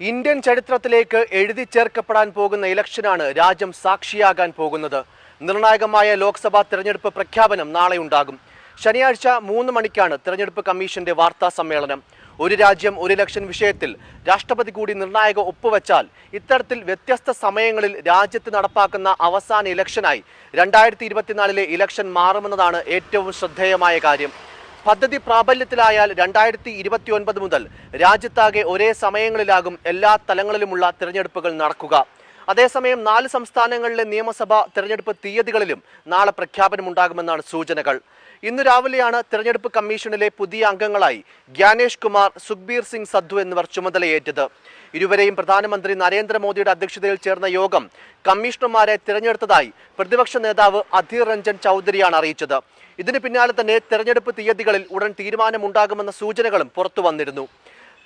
Indian ചരിത്രത്തിലേക്ക് എഴുതി ചേർക്കപ്പെടാൻ പോകുന്ന ഇലക്ഷനാണ് രാജ്യം സാക്ഷിയാകാൻ പോകുന്നത്. നിർണായകമായ ലോക്സഭാ തെരഞ്ഞെടുപ്പ് പ്രഖ്യാപനം നാളെ ഉണ്ടാകും. ശനിയാഴ്ച മൂന്ന് മണിക്കാണ് തെരഞ്ഞെടുപ്പ് കമ്മീഷന്റെ വാർത്താ സമ്മേളനം. ഒരു രാജ്യം ഒരു ഇലക്ഷൻ വിഷയത്തിൽ രാഷ്ട്രപതി കൂടി നിർണായക ഒപ്പുവെച്ചാൽ ഇത്തരത്തിൽ വ്യത്യസ്ത സമയങ്ങളിൽ രാജ്യത്ത് നടപ്പാക്കുന്ന അവസാന ഇലക്ഷനായി രണ്ടായിരത്തി ഇരുപത്തിനാലിലെ ഇലക്ഷൻ മാറുമെന്നതാണ് ഏറ്റവും ശ്രദ്ധേയമായ കാര്യം. പദ്ധതി പ്രാബല്യത്തിലായാൽ രണ്ടായിരത്തി ഇരുപത്തി ഒൻപത് മുതൽ രാജ്യത്താകെ ഒരേ സമയങ്ങളിലാകും എല്ലാ തലങ്ങളിലുമുള്ള തിരഞ്ഞെടുപ്പുകൾ നടക്കുക. അതേസമയം നാല് സംസ്ഥാനങ്ങളിലെ നിയമസഭാ തെരഞ്ഞെടുപ്പ് തീയതികളിലും നാളെ പ്രഖ്യാപനമുണ്ടാകുമെന്നാണ് സൂചനകൾ. ഇന്ന് രാവിലെയാണ് തെരഞ്ഞെടുപ്പ് കമ്മീഷനിലെ പുതിയ അംഗങ്ങളായി ഗ്യാനേഷ് കുമാർ സുഖ്ബീർ സിംഗ് സദ്ദു എന്നിവർ ചുമതലയേറ്റത്. ഇരുവരെയും പ്രധാനമന്ത്രി നരേന്ദ്രമോദിയുടെ അധ്യക്ഷതയിൽ ചേർന്ന യോഗം കമ്മീഷണർമാരെ തിരഞ്ഞെടുത്തതായി പ്രതിപക്ഷ നേതാവ് അധീർ രഞ്ജൻ ചൗധരിയാണ് അറിയിച്ചത്. ഇതിന് പിന്നാലെ തന്നെ തെരഞ്ഞെടുപ്പ് തീയതികളിൽ ഉടൻ തീരുമാനമുണ്ടാകുമെന്ന സൂചനകളും പുറത്തു വന്നിരുന്നു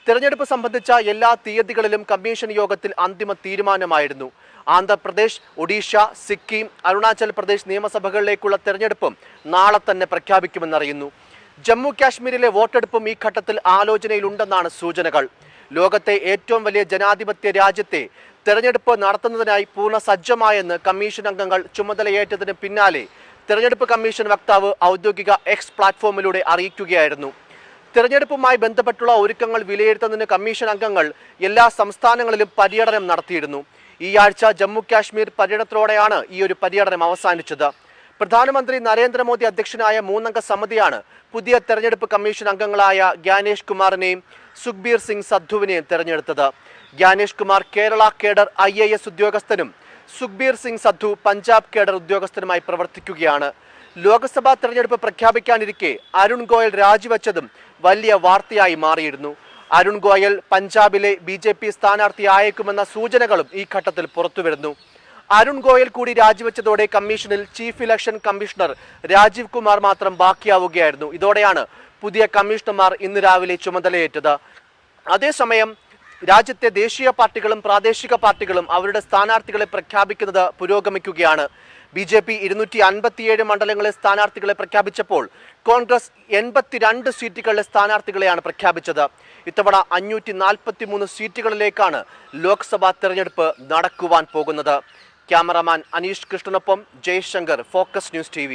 തെരഞ്ഞെടുപ്പ് സംബന്ധിച്ച എല്ലാ തീയതികളിലും കമ്മീഷൻ യോഗത്തിൽ അന്തിമ തീരുമാനമായിരുന്നു. ആന്ധ്രാപ്രദേശ് ഒഡീഷ സിക്കിം അരുണാചൽ പ്രദേശ് നിയമസഭകളിലേക്കുള്ള തെരഞ്ഞെടുപ്പും നാളെ തന്നെ പ്രഖ്യാപിക്കുമെന്നറിയുന്നു. ജമ്മു കാശ്മീരിലെ വോട്ടെടുപ്പും ഈ ഘട്ടത്തിൽ ആലോചനയിലുണ്ടെന്നാണ് സൂചനകൾ. ലോകത്തെ ഏറ്റവും വലിയ ജനാധിപത്യ രാജ്യത്തെ തെരഞ്ഞെടുപ്പ് നടത്തുന്നതിനായി പൂർണ സജ്ജമായെന്ന് കമ്മീഷൻ അംഗങ്ങൾ ചുമതലയേറ്റതിന് പിന്നാലെ തെരഞ്ഞെടുപ്പ് കമ്മീഷൻ വക്താവ് ഔദ്യോഗിക എക്സ് പ്ലാറ്റ്ഫോമിലൂടെ അറിയിക്കുകയായിരുന്നു. തെരഞ്ഞെടുപ്പുമായി ബന്ധപ്പെട്ടുള്ള ഒരുക്കങ്ങൾ വിലയിരുത്തുന്നതിന് കമ്മീഷൻ അംഗങ്ങൾ എല്ലാ സംസ്ഥാനങ്ങളിലും പര്യടനം നടത്തിയിരുന്നു. ഈ ആഴ്ച ജമ്മു കാശ്മീർ പര്യടനത്തോടെയാണ് ഈ ഒരു പര്യടനം അവസാനിച്ചത്. പ്രധാനമന്ത്രി നരേന്ദ്രമോദി അധ്യക്ഷനായ മൂന്നംഗ സമിതിയാണ് പുതിയ തെരഞ്ഞെടുപ്പ് കമ്മീഷൻ അംഗങ്ങളായ ഗ്യാനേഷ് കുമാറിനെയും സുഖ്ബീർ സിംഗ് സദ്ധുവിനെയും തെരഞ്ഞെടുത്തത്. ഗ്യാനേഷ് കുമാർ കേരള കേഡർ ഐ ഉദ്യോഗസ്ഥനും സുഖ്ബീർ സിംഗ് സദ്ധു പഞ്ചാബ് കേഡർ ഉദ്യോഗസ്ഥനുമായി പ്രവർത്തിക്കുകയാണ്. ലോക്സഭാ തെരഞ്ഞെടുപ്പ് പ്രഖ്യാപിക്കാനിരിക്കെ അരുൺ ഗോയൽ രാജിവെച്ചതും വലിയ വാർത്തയായി മാറിയിരുന്നു. അരുൺ ഗോയൽ പഞ്ചാബിലെ ബി ജെ പി സ്ഥാനാർത്ഥിയായേക്കുമെന്ന സൂചനകളും ഈ ഘട്ടത്തിൽ പുറത്തുവരുന്നു. അരുൺ ഗോയൽ കൂടി രാജിവെച്ചതോടെ കമ്മീഷനിൽ chief election commissioner Rajiv Kumar മാത്രം ബാക്കിയാവുകയായിരുന്നു. ഇതോടെയാണ് പുതിയ കമ്മീഷണർമാർ ഇന്ന് രാവിലെ ചുമതലയേറ്റത്. അതേസമയം രാജ്യത്തെ ദേശീയ പാർട്ടികളും പ്രാദേശിക പാർട്ടികളും അവരുടെ സ്ഥാനാർത്ഥികളെ പ്രഖ്യാപിക്കുന്നത് പുരോഗമിക്കുകയാണ്. ബി ജെ പി ഇരുന്നൂറ്റി അൻപത്തിയേഴ് മണ്ഡലങ്ങളിലെ സ്ഥാനാർത്ഥികളെ പ്രഖ്യാപിച്ചപ്പോൾ കോൺഗ്രസ് എൺപത്തിരണ്ട് സീറ്റുകളിലെ സ്ഥാനാർത്ഥികളെയാണ് പ്രഖ്യാപിച്ചത്. ഇത്തവണ അഞ്ഞൂറ്റി നാൽപ്പത്തി മൂന്ന് സീറ്റുകളിലേക്കാണ് ലോക്സഭാ തെരഞ്ഞെടുപ്പ് നടക്കുവാൻ പോകുന്നത്. ക്യാമറമാൻ അനീഷ് കൃഷ്ണനൊപ്പം ജയശങ്കർ ഫോക്കസ് ന്യൂസ് ടി